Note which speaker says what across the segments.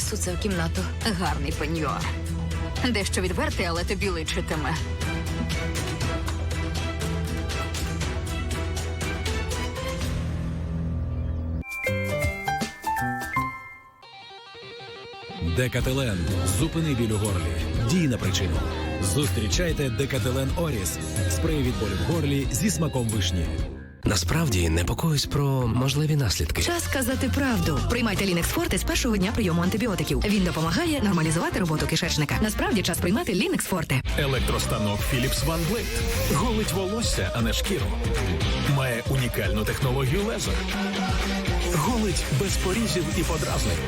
Speaker 1: Несу це в кімнату. Гарний пеньюар. Дещо відвертий, але тобі личитиме.
Speaker 2: Декателен. Зупини біль у горлі. Дій на причину. Зустрічайте Декателен Оріс. Спрей від болю в горлі зі смаком вишні.
Speaker 3: Насправді непокоюсь про можливі наслідки.
Speaker 4: Час сказати правду. Приймайте Лінекс Форте з першого дня прийому антибіотиків. Він допомагає нормалізувати роботу кишечника. Насправді час приймати Лінекс Форте.
Speaker 5: Електростанок Philips One Blade голить волосся, а не шкіру. Має унікальну технологію лезер. Голить без порізів і подразнень.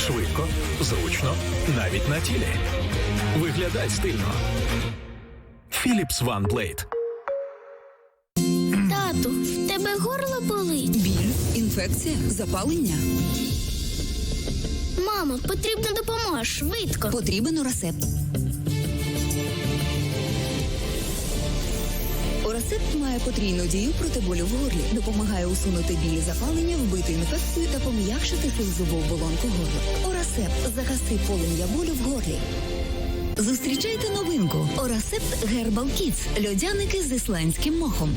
Speaker 5: Швидко, зручно, навіть на тілі. Виглядай стильно. Philips One Blade.
Speaker 6: Інфекція, запалення.
Speaker 7: Мамо, потрібна допомога швидко.
Speaker 6: Потрібен урасепт. Орасепт має потрійну дію проти болю в горлі, допомагає усунути білі запалення, вбити інфекцію та пом'якшити слизову оболонку горла. Орасепт загаси полум'я болю в горлі. Зустрічайте новинку Орасепт Гербал Kids. льодяники з ісландським мохом.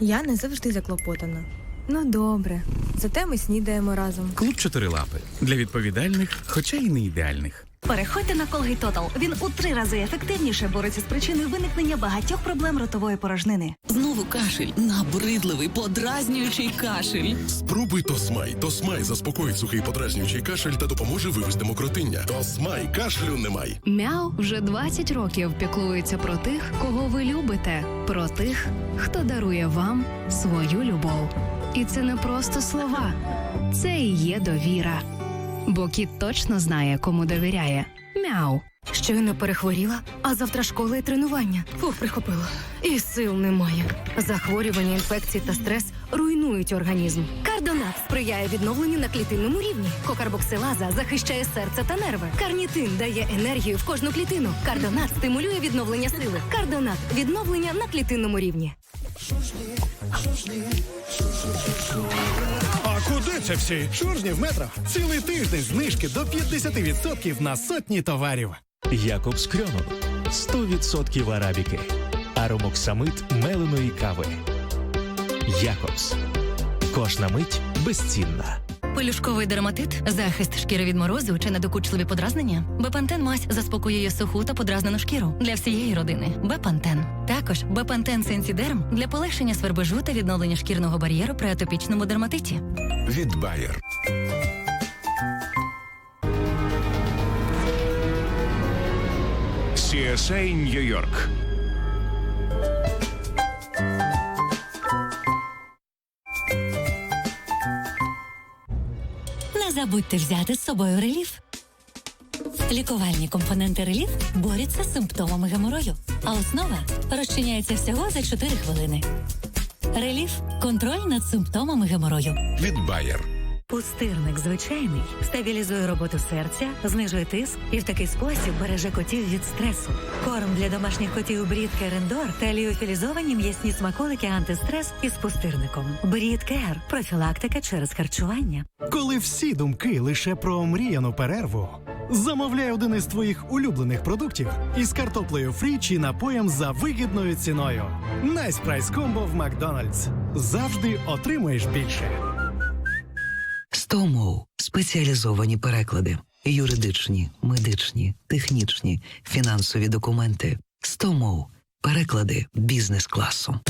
Speaker 8: Я не завжди заклопотана. Ну добре, зате ми снідаємо разом.
Speaker 9: Клуб чотирилапи для відповідальних, хоча й не ідеальних.
Speaker 10: Переходьте на Colgate Total. Він у три рази ефективніше бореться з причиною виникнення багатьох проблем ротової порожнини.
Speaker 4: Знову кашель. Набридливий, подразнюючий кашель.
Speaker 11: Спробуй Тосмай. Тосмай заспокоїть сухий подразнюючий кашель та допоможе вивести мокротиння. Тосмай кашлю немає.
Speaker 12: Мяу вже 20 років піклується про тих, кого ви любите, про тих, хто дарує вам свою любов. І це не просто слова, це і є довіра. Бо кіт точно знає, кому довіряє. Мяу.
Speaker 4: Щойно перехворіла, а завтра школа і тренування. Фух, прихопила. І сил немає. Захворювання, інфекції та стрес руйнують організм. Кардонат сприяє відновленню на клітинному рівні. Кокарбоксилаза захищає серце та нерви. Карнітин дає енергію в кожну клітину. Кардонат стимулює відновлення сили. Кардонат відновлення на клітинному рівні.
Speaker 5: Це всі? Чоржні в метро. Цілий тиждень знижки до 50% на сотні товарів.
Speaker 13: Якобс Крьонон 100% арабіки. Аромоксамит меленої кави. Якобс. Кожна мить безцінна.
Speaker 4: Пелюшковий дерматит, захист шкіри від морозу чи недокучливі подразнення. Бепантен мазь заспокоює суху та подразнену шкіру для всієї родини. Бепантен. Також Бепантен Сенсідерм для полегшення свербежу та відновлення шкірного бар'єру при атопічному дерматиті.
Speaker 11: Від Bayer.
Speaker 5: CSA Нью-Йорк.
Speaker 10: Забудьте взяти з собою реліф. Лікувальні компоненти реліф борються з симптомами геморою, а основа розчиняється всього за 4 хвилини. Реліф контроль над симптомами геморою.
Speaker 11: Від Bayer.
Speaker 10: Пустирник звичайний стабілізує роботу серця, знижує тиск і в такий спосіб береже котів від стресу. Корм для домашніх котів Брід Керендор та ліофілізовані м'ясні смаколики антистрес із пустирником. Брід Кер профілактика через харчування.
Speaker 5: Коли всі думки лише про омріяну перерву, замовляй один із твоїх улюблених продуктів із картоплею фрі чи напоєм за вигідною ціною. Найс прайс комбо в Макдональдс. Завжди отримуєш більше.
Speaker 3: Стомоу спеціалізовані переклади, юридичні, медичні, технічні, фінансові документи. Стомоу переклади бізнес-класу.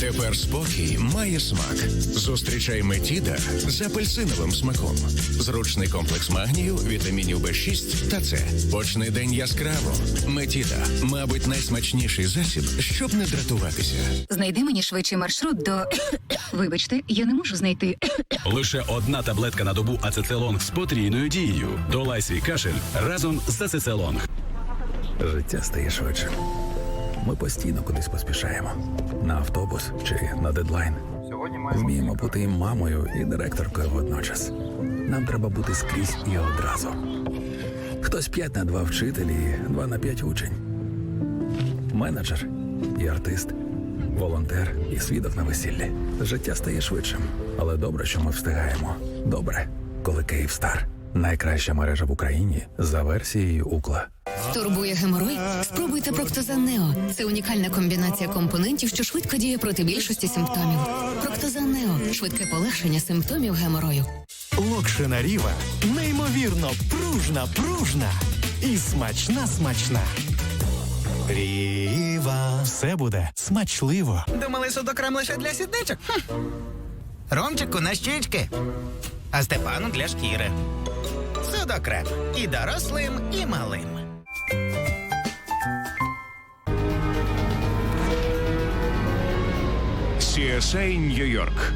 Speaker 11: Тепер спокій має смак. Зустрічай Метіда з апельсиновим смаком. Зручний комплекс магнію, вітамінів Б6 та С. Почни день яскраво. Метіда, мабуть, найсмачніший засіб, щоб не дратуватися.
Speaker 1: Знайди мені швидший маршрут до. Вибачте, я не можу знайти.
Speaker 2: Лише одна таблетка на добу ацецелонг з потрійною дією. Долай свій кашель разом з ацецелонг.
Speaker 9: Життя стає швидшим. Ми постійно кудись поспішаємо на автобус чи на дедлайн. Вміємо бути і мамою, і директоркою водночас. Нам треба бути скрізь і одразу. Хтось 5 на 2 вчитель і 2 на 5 учень. Менеджер
Speaker 12: і артист, волонтер, і свідок на весіллі. Життя стає швидшим, але добре, що ми встигаємо. Добре, коли Київстар найкраща мережа в Україні за версією Укла.
Speaker 6: Турбує геморой? Спробуйте Проктозан Нео. Це унікальна комбінація компонентів, що швидко діє проти більшості симптомів. Проктозан Нео швидке полегшення симптомів геморою.
Speaker 5: Локшина Ріва неймовірно пружна, пружна і смачна, смачна. Ріва. Все буде смачливо.
Speaker 14: Думали, судокрем лише для сідничок? Хм. Ромчику на щічки, а Степану для шкіри. Судокрем і дорослим, і малим.
Speaker 11: CSA Нью-Йорк.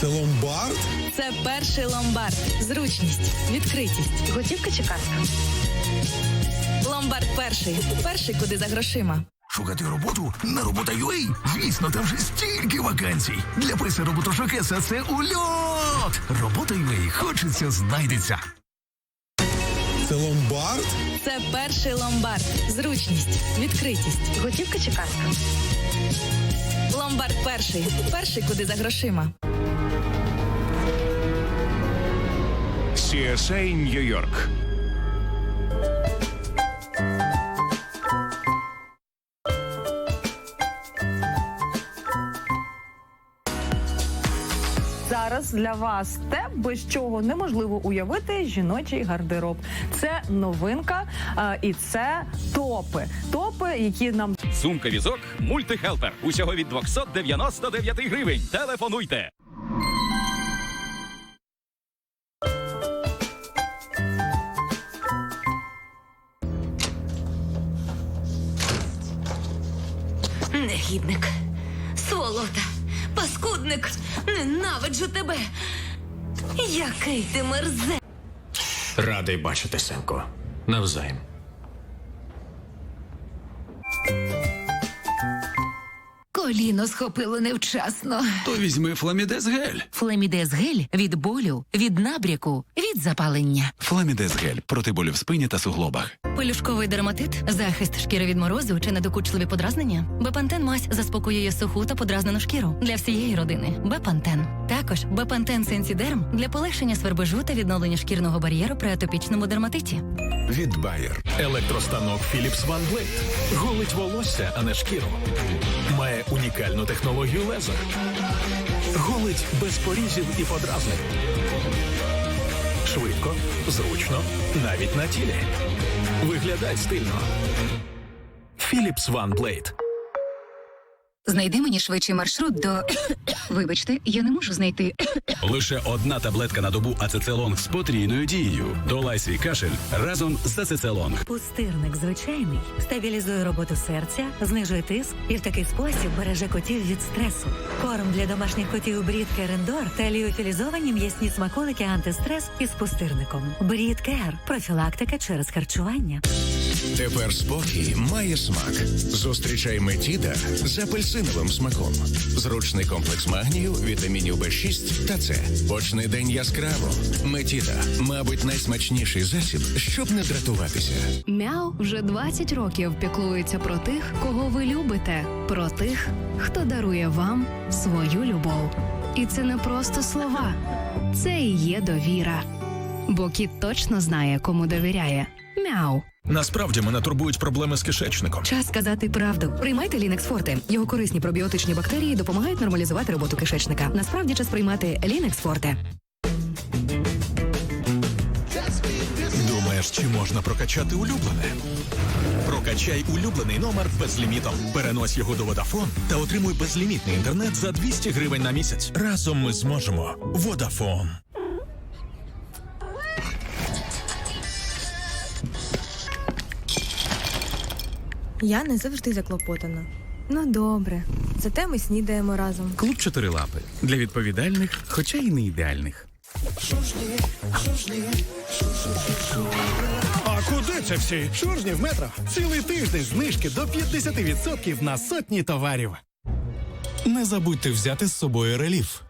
Speaker 15: Це ломбард?
Speaker 16: Це перший ломбард. Зручність, відкритість. Готівка чи картка? Ломбард перший. Перший, куди за грошима.
Speaker 15: Шукати роботу на робота.ua? Звісно, там вже стільки вакансій. Для преси роботошукеса це ульот. неї хочеться знайдеться. Це ломбард?
Speaker 16: Це перший ломбард. Зручність, відкритість. Готівка чи картка? Ломбард перший. Перший, куди за грошима.
Speaker 11: CSA Нью-Йорк.
Speaker 9: Зараз для вас те, без чого неможливо уявити жіночий гардероб. Це новинка е, і це топи. Топи, які нам
Speaker 17: Сумка візок мультихелпер. Усього від 299 гривень. Телефонуйте.
Speaker 18: Негідник, сволота, паскудник, ненавиджу тебе. Який ти мерзе.
Speaker 19: Радий бачити, синку. Навзаєм.
Speaker 20: Коліно схопило невчасно.
Speaker 2: То візьми фламідез гель.
Speaker 10: Флемідез гель від болю, від набряку, від запалення.
Speaker 2: Фламідез гель проти болю в спині та суглобах.
Speaker 18: Пелюшковий дерматит, захист шкіри від морозу чи недокучливі подразнення. Бепантен мазь заспокоює суху та подразнену шкіру для всієї родини. Бепантен. Також Бепантен Сенсідерм для полегшення свербежу та відновлення шкірного бар'єру при атопічному дерматиті.
Speaker 21: Від Bayer. Електростанок Philips One Blade. Голить волосся, а не шкіру. Має унікальну технологію лезер. Голить без порізів і подразнень. Швидко, зручно, навіть на тілі. Виглядай стильно. Philips One Blade.
Speaker 6: Знайди мені швидший маршрут до. Вибачте, я не можу знайти.
Speaker 2: Лише одна таблетка на добу ацецелонг з потрійною дією. Долай свій кашель разом з ацецелонг.
Speaker 10: Пустирник звичайний стабілізує роботу серця, знижує тиск і в такий спосіб береже котів від стресу. Корм для домашніх котів Брід Керендор та ліофілізовані м'ясні смаколики антистрес із пустирником. Брід Кер профілактика через харчування.
Speaker 11: Тепер спокій має смак. Зустрічай Метіда з апельсиновим смаком. Зручний комплекс магнію, вітамінів Б6 та С. Почни день яскраво. Метіда, мабуть, найсмачніший засіб, щоб не дратуватися.
Speaker 6: Мяу вже 20 років піклується про тих, кого ви любите, про тих, хто дарує вам свою любов. І це не просто слова, це і є довіра. Бо кіт точно знає, кому довіряє. Мяу.
Speaker 21: Насправді мене турбують проблеми з кишечником.
Speaker 18: Час сказати правду. Приймайте Лінекс Форте. Його корисні пробіотичні бактерії допомагають нормалізувати роботу кишечника. Насправді час приймати Лінекс Форте.
Speaker 21: Думаєш, чи можна прокачати улюблене? Прокачай улюблений номер безлімітом. Перенось його до Vodafone та отримуй безлімітний інтернет за 200 гривень на місяць. Разом ми зможемо. Vodafone.
Speaker 16: Я не завжди заклопотана. Ну добре. Зате ми снідаємо разом.
Speaker 22: Клуб чотирилапи для відповідальних, хоча й не ідеальних.
Speaker 5: А куди це всі? Шуржні в метро. Цілий тиждень знижки до 50% на сотні товарів. Не забудьте взяти з собою реліф.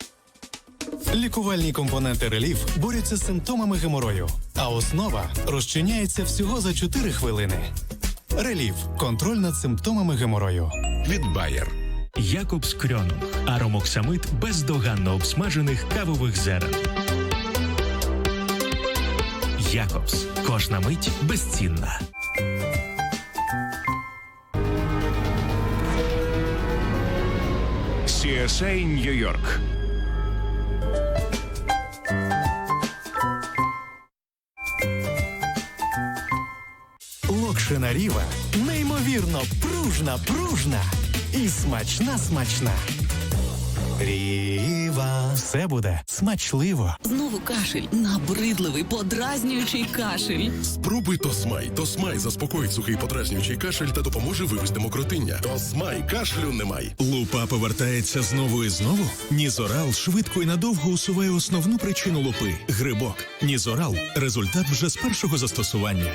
Speaker 5: Лікувальні компоненти реліф борються з симптомами геморою, а основа розчиняється всього за 4 хвилини. Реліф контроль над симптомами геморою.
Speaker 21: Від Bayer. Якобс Крьон. Аромоксамид бездоганно обсмажених кавових зерен. Якобс. Кожна мить безцінна.
Speaker 23: CSA Нью-Йорк.
Speaker 5: Локшина Ріва неймовірно пружна, пружна і смачна, смачна. Ріва. Все буде смачливо.
Speaker 16: Знову кашель. Набридливий, подразнюючий кашель.
Speaker 11: Спробуй Тосмай. Тосмай заспокоїть сухий подразнюючий кашель та допоможе вивести мокротиння. Тосмай кашлю немає.
Speaker 21: Лупа повертається знову і знову. Нізорал швидко і надовго усуває основну причину лупи грибок. Нізорал результат вже з першого застосування.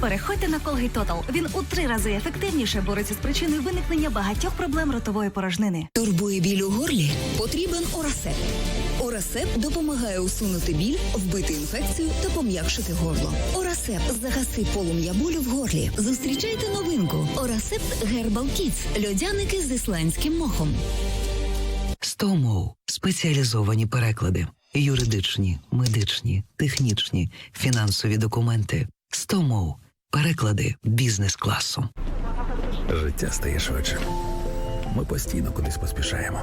Speaker 9: Переходьте на Colgate Total. Він у три рази ефективніше бореться з причиною виникнення багатьох проблем ротової порожнини.
Speaker 24: Турбує біль у горлі? Потрібен Орасеп. Орасеп допомагає усунути біль, вбити інфекцію та пом'якшити горло. Орасеп загаси полум'я болю в горлі. Зустрічайте новинку. Орасеп Herbal Kids. Льодяники з ісландським мохом.
Speaker 3: Стомоу спеціалізовані переклади, юридичні, медичні, технічні, фінансові документи. Стомоу переклади бізнес-класу.
Speaker 12: Життя стає швидшим. Ми постійно кудись поспішаємо.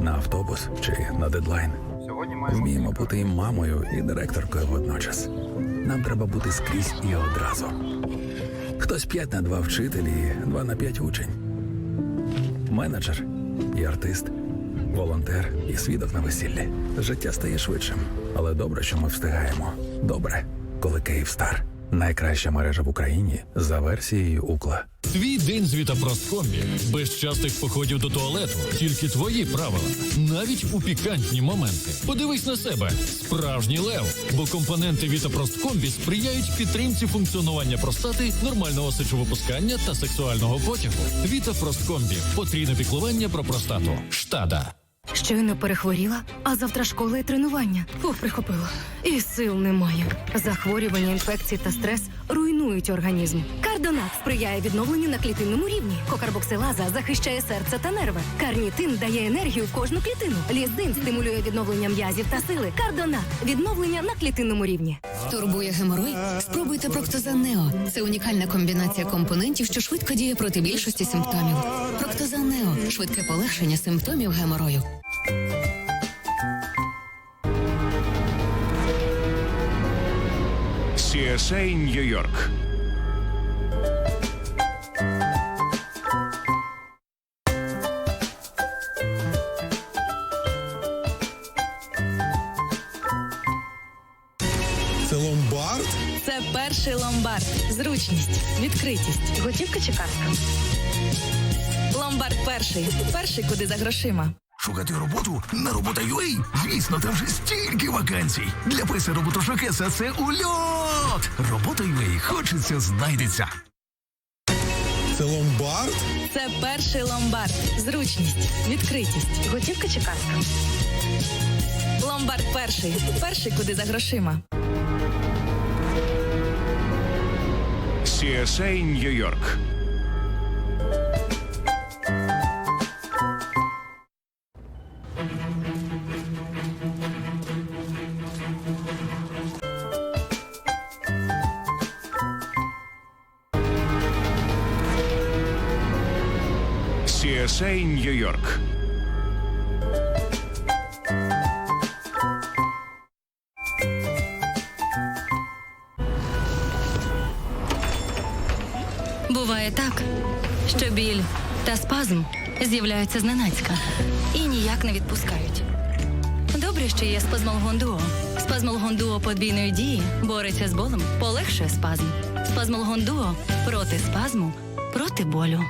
Speaker 12: На автобус чи на дедлайн. Сьогодні Вміємо бути і мамою, і директоркою водночас. Нам треба бути скрізь і одразу. Хтось 5 на 2 вчитель і 2 на 5 учень. Менеджер і артист, волонтер і свідок на весіллі. Життя стає швидшим, але добре, що ми встигаємо. Добре, коли Київстар найкраща мережа в Україні за версією Укла.
Speaker 2: Твій день з Вітапросткомбі. Без частих походів до туалету. Тільки твої правила. Навіть у пікантні моменти. Подивись на себе. Справжній лев. Бо компоненти Вітапросткомбі сприяють підтримці функціонування простати, нормального сечовипускання та сексуального потягу. Вітапросткомбі. Потрійне піклування про простату. Штада.
Speaker 4: Щойно перехворіла, а завтра школа і тренування. Фух, прихопила. І сил немає. Захворювання, інфекції та стрес руйнують організм. Кардонат сприяє відновленню на клітинному рівні. Кокарбоксилаза захищає серце та нерви. Карнітин дає енергію в кожну клітину. Ліздин стимулює відновлення м'язів та сили. Кардонат відновлення на клітинному рівні.
Speaker 6: Турбує геморой? Спробуйте Проктозан Нео. Це унікальна комбінація компонентів, що швидко діє проти більшості симптомів. Проктозан Нео швидке полегшення симптомів геморою.
Speaker 23: CSA Нью-Йорк.
Speaker 15: Це ломбард?
Speaker 16: Це перший ломбард. Зручність, відкритість. Готівка чи картка? Ломбард перший. Перший, куди за грошима.
Speaker 15: Шукати роботу на робота.ua? Звісно, там же стільки вакансій. Для писа роботошукеса це ульот. Робота.ua хочеться знайдеться. Це ломбард?
Speaker 16: Це перший ломбард. Зручність, відкритість. Готівка чи картка? Ломбард перший. Перший, куди за грошима.
Speaker 23: CSA Нью-Йорк. CSA Нью-Йорк.
Speaker 18: Буває так, що біль та спазм з'являються зненацька і ніяк не відпускають. Добре, що є спазмолгон дуо. Спазмолгон дуо подвійної дії бореться з болем, полегшує спазм. Спазмолгон дуо проти спазму, проти болю.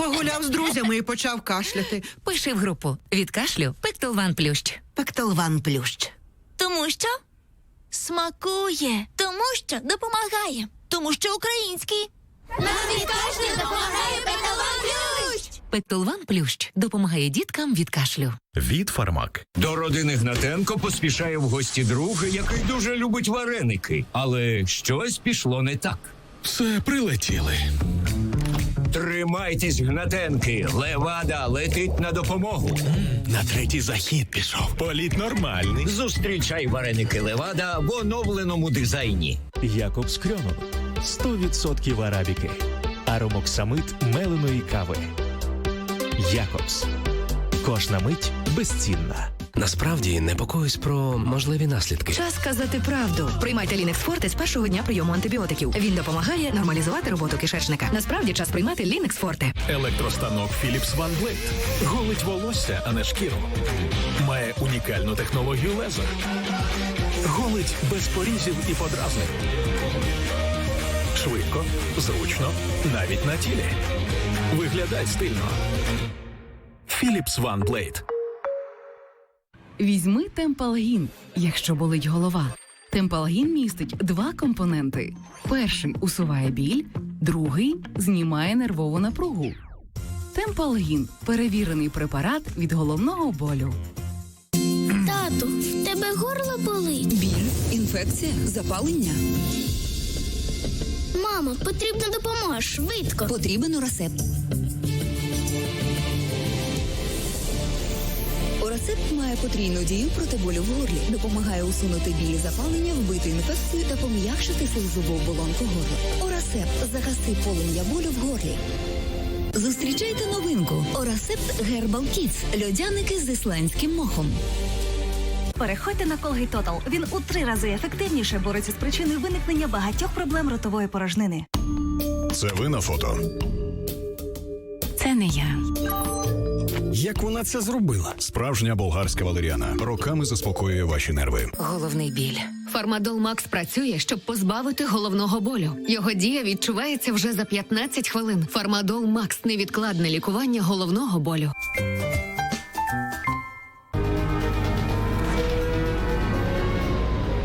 Speaker 14: Погуляв з друзями і почав кашляти.
Speaker 18: Пиши в групу від кашлю Пектолван Плющ.
Speaker 14: Пектолван плющ.
Speaker 25: Тому що смакує, тому що допомагає, тому що український. Нам від кашлю допомагає Петалон Плющ!
Speaker 1: Пектолван Плющ допомагає діткам від кашлю.
Speaker 26: Від Фармак.
Speaker 27: До родини Гнатенко поспішає в гості друг, який дуже любить вареники. Але щось пішло не так.
Speaker 26: Все, прилетіли.
Speaker 27: Тримайтесь, Гнатенки! Левада летить на допомогу.
Speaker 26: На третій захід пішов. Політ нормальний.
Speaker 27: Зустрічай вареники Левада в оновленому дизайні.
Speaker 13: Якоб Скрьонов. 100% арабіки. Аромоксамит меленої кави. Якобс. Кожна мить безцінна.
Speaker 28: Насправді непокоюсь про можливі наслідки.
Speaker 29: Час сказати правду. Приймайте Лінекс Форте з першого дня прийому антибіотиків. Він допомагає нормалізувати роботу кишечника. Насправді час приймати Лінекс Форте.
Speaker 21: Електростанок Philips One Blade. Голить волосся, а не шкіру. Має унікальну технологію лезер. Голить без порізів і подразнень. Швидко, зручно, навіть на тілі. Виглядай стильно. Philips One Blade.
Speaker 30: Візьми Темпалгін, якщо болить голова. Темпалгін містить два компоненти: перший усуває біль, другий знімає нервову напругу. Темпалгін перевірений препарат від головного болю.
Speaker 24: Тату, в тебе горло болить. Біль, інфекція, запалення. Мамо, потрібна допомога швидко. Потрібен урасепт. Урасепт має потрійну дію проти болю в горлі, допомагає усунути білі запалення, вбити інфекцію та пом'якшити слизову оболонку горла. Урасепт загаси полум'я болю в горлі. Зустрічайте новинку. Орасепт Гербал Kids. Льодяники з ісландським мохом.
Speaker 9: Переходьте на Colgate Total. Він у три рази ефективніше бореться з причиною виникнення багатьох проблем ротової порожнини.
Speaker 31: Це ви на фото.
Speaker 30: Це не я.
Speaker 26: Як вона це зробила?
Speaker 31: Справжня болгарська валеріана. Роками заспокоює ваші нерви.
Speaker 1: Головний біль. Фармадол Макс працює, щоб позбавити головного болю. Його дія відчувається вже за 15 хвилин. Фармадол Макс невідкладне лікування головного болю.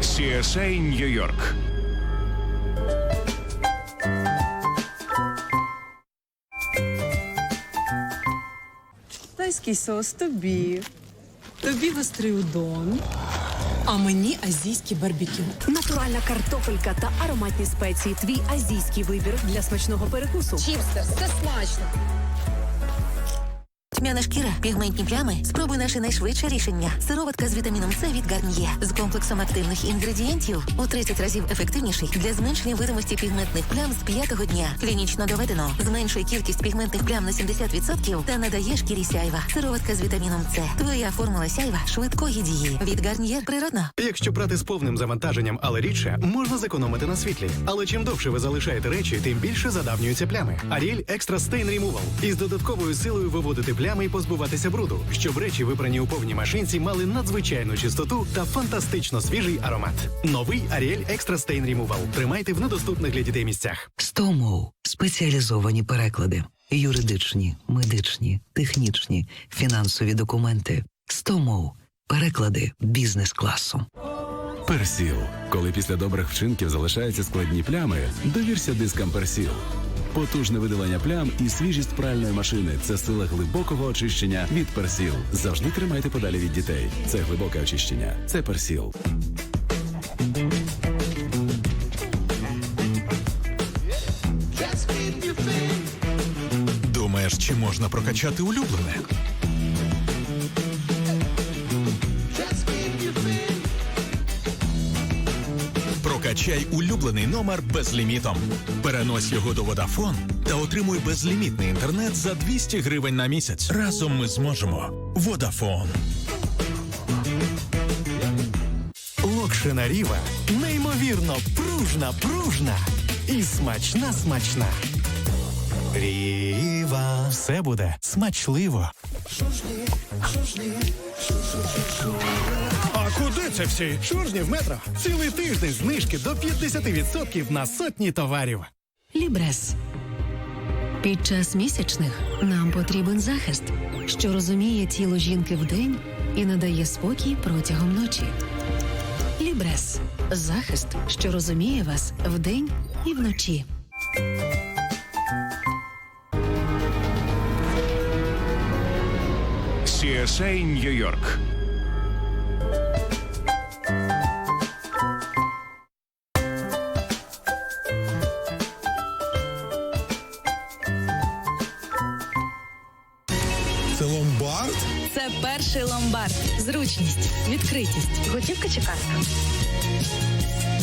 Speaker 23: CSA Нью-Йорк.
Speaker 32: Тайський соус тобі. Тобі гострий удон. А мені азійські барбекю.
Speaker 29: Натуральна картопелька та ароматні спеції. Твій азійський вибір для смачного перекусу.
Speaker 32: Чіпстер, все смачно.
Speaker 15: Тьмяна шкіра, пігментні плями. Спробуй наше найшвидше рішення. Сироватка з вітаміном С від Гарніє з комплексом активних інгредієнтів у 30 разів ефективніший для зменшення видимості пігментних плям з п'ятого дня. Клінічно доведено. Зменшує кількість пігментних плям на 70% та надає шкірі сяйва. Сироватка з вітаміном С. Твоя формула сяйва швидкої дії. Від Гарніє природно.
Speaker 5: Якщо брати з повним завантаженням, але рідше, можна зекономити на світлі. Але чим довше ви залишаєте речі, тим більше задавнюються плями. Аріель Екстра Stain Removal із додатковою силою виводити плями і позбуватися бруду, щоб речі, випрані у повній машинці, мали надзвичайну чистоту та фантастично свіжий аромат. Новий Аріель Екстра Stain Removal. Тримайте в недоступних для дітей місцях.
Speaker 3: Стомоу спеціалізовані переклади, юридичні, медичні, технічні, фінансові документи. Стомоу переклади бізнес-класу.
Speaker 2: Персіл. Коли після добрих вчинків залишаються складні плями, довірся дискам Персіл. Потужне видалення плям і свіжість пральної машини це сила глибокого очищення від Персіл. Завжди тримайте подалі від дітей. Це глибоке очищення. Це Персіл.
Speaker 21: Думаєш, чи можна прокачати улюблене? Прокачай улюблений номер безлімітом. Перенось його до Водафон та отримуй безлімітний інтернет за 200 гривень на місяць. Разом ми зможемо. Водафон.
Speaker 5: Локшина Ріва неймовірно пружна, пружна і смачна, смачна. Ріва. Все буде смачливо. А куди це всі? Шуржні в метро. Цілий тиждень знижки до 50% на сотні товарів.
Speaker 1: Лібрес. Під час місячних нам потрібен захист, що розуміє тіло жінки вдень і надає спокій протягом ночі. Лібрес захист, що розуміє вас вдень і вночі.
Speaker 23: CSA Нью-Йорк.
Speaker 15: Це ломбард?
Speaker 16: Це перший ломбард. Зручність, відкритість. Готівка чи картка?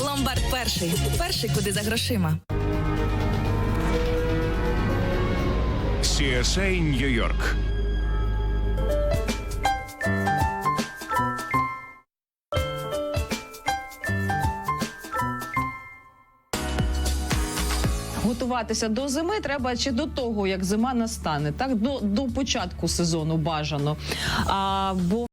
Speaker 16: Ломбард перший. Перший, куди за грошима.
Speaker 23: CSA Нью-Йорк.
Speaker 9: Готуватися до зими треба чи до того, як зима настане, так до, до початку сезону бажано. А, бо